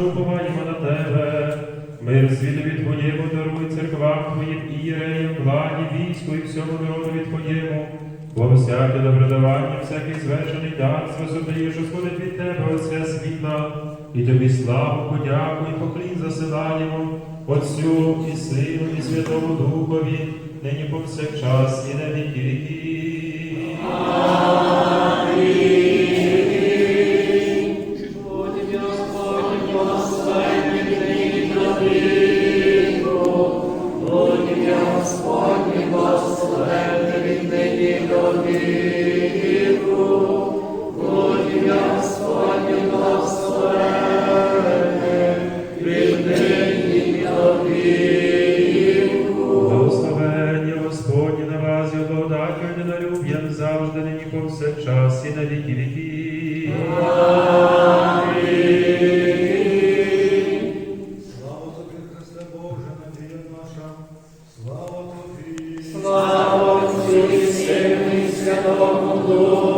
що на тебе. Мир світові Твоєму даруй церквам Твоїм і єреям, владі, війську і всьому народові Твоєму. Бо всяке добродавання, всякий звершений дар, свосодаєш, Господи, від Тебе, Отця світла, і Тобі славу, подяку і поклін засилаємо, Отцю і Сину, і Святому Духові, нині повсякчас і на віки повсякчас і на віки віки. Слава тобі, Христе Боже, надія наша, слава тобі. Слава Отцю і Сину і Святому Духові,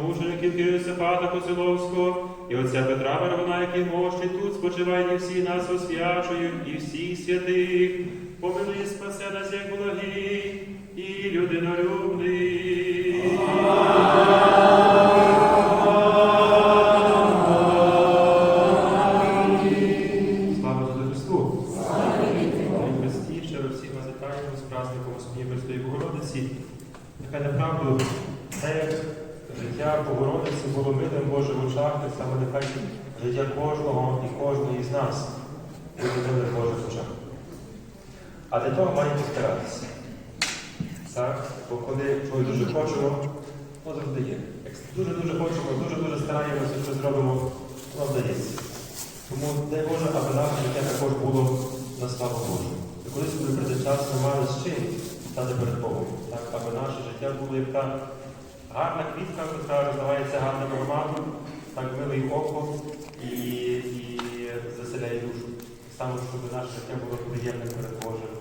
священомучеників Кирисипата Косиловського і отця Петра Варвана, який мощі тут спочиває, і всі нас освячують, і всіх святих, помилуй спасе нас, як благий і людинолюбний. Слава Христу! Христі, щиро всіх вас вітаємо з праздником Господні Христої Богородиці. Нехай направду життя Богородиці було видим Боже очах, так само нехай життя кожного і кожної з нас буде видим в Божих очах. А для того маємо старатися. Так? Бо коли чогось дуже хочемо, воно завжди є. Як дуже-дуже хочемо, дуже-дуже стараємося, що зробимо, воно вдається. Тому дай Боже, аби наше життя також було на славу Божу. І колись, коли прийде час, ми мали з чим стати перед Богом. Так, аби наше життя було як та гарна квітка, яка роздавається гарним ароматом, так милий око і, і заселяє душу. Саме, щоб наше життя було приємним перед Божим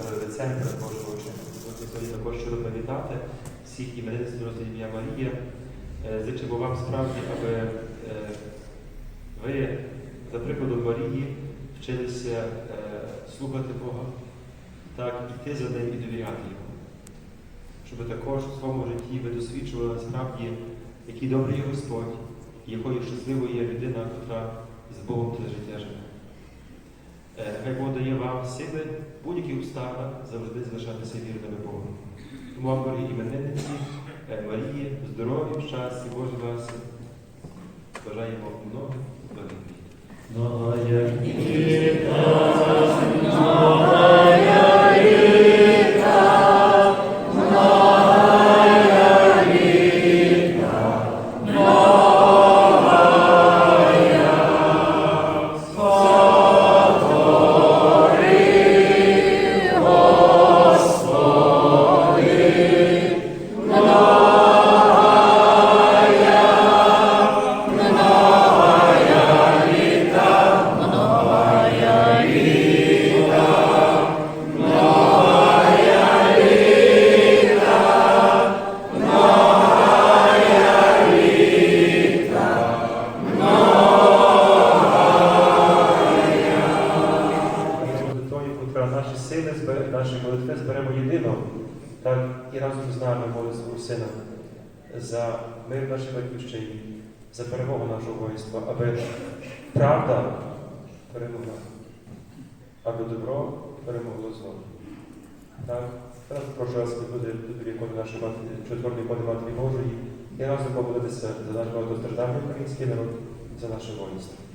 е, лицем, перед Божим очима. Також щиро привітати всіх іменинців розділі ім'я Марія. Е, Зичимо вам справді, аби е, ви, за прикладом Марії, вчилися слухати Бога, так, іти за ним і довіряти Йому. Щоб також в своєму житті ви досвідчували насправді, який добрий є Господь, і якою щасливою є людина, яка з Богом це життя живе. Е, Хай Бог дає вам сили, будь-які обставини завжди залишатися вірними Богу. Тому вам, дорогі іменинниці, е, Марії, здоров'я, щастя, Божої ласки. Бажаємо много благих за мир в нашій батьківщині, за перемогу нашого воїнства, аби правда перемогла, аби добро перемогло зло. Так? Зараз прошу вас буде вікон нашої матері, четвертої коди Матері Божої, і разом помолитися за наш багатостраждальний український народ, за наше воїнство.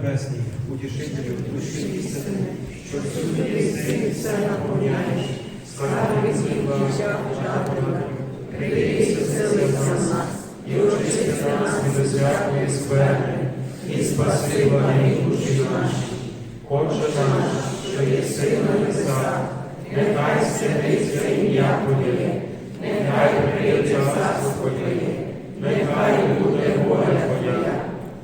Царю Небесній, утішителю душі істини, що Всюди єси, все наповняєш, скарби світла, жадана, прийди селиться в нас, і очисти нас від усякої скверни, і спаси благі душі наші. Отче наш, що єси на небесах, Нехай святиться ім'я Твоє, нехай прийде царство Твоє, нехай буде воля Твоя,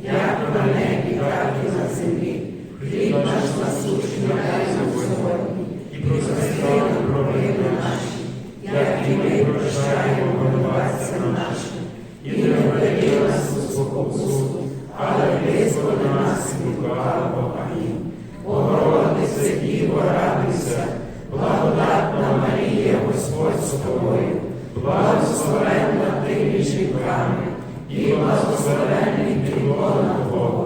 як на небі, так на землі. Хліб наш насущний дай нам сьогодні, і і прости нам провини наші, як і ми прощаємо винуватцям нашим, і не введи нас у спокусу, але визволи нас від лукавого. Амінь. Богородице, Діво, радуйся, благодатна Марія, Господь з тобою, благословенна ти між жінками, і благословенний плідлона Твого, бо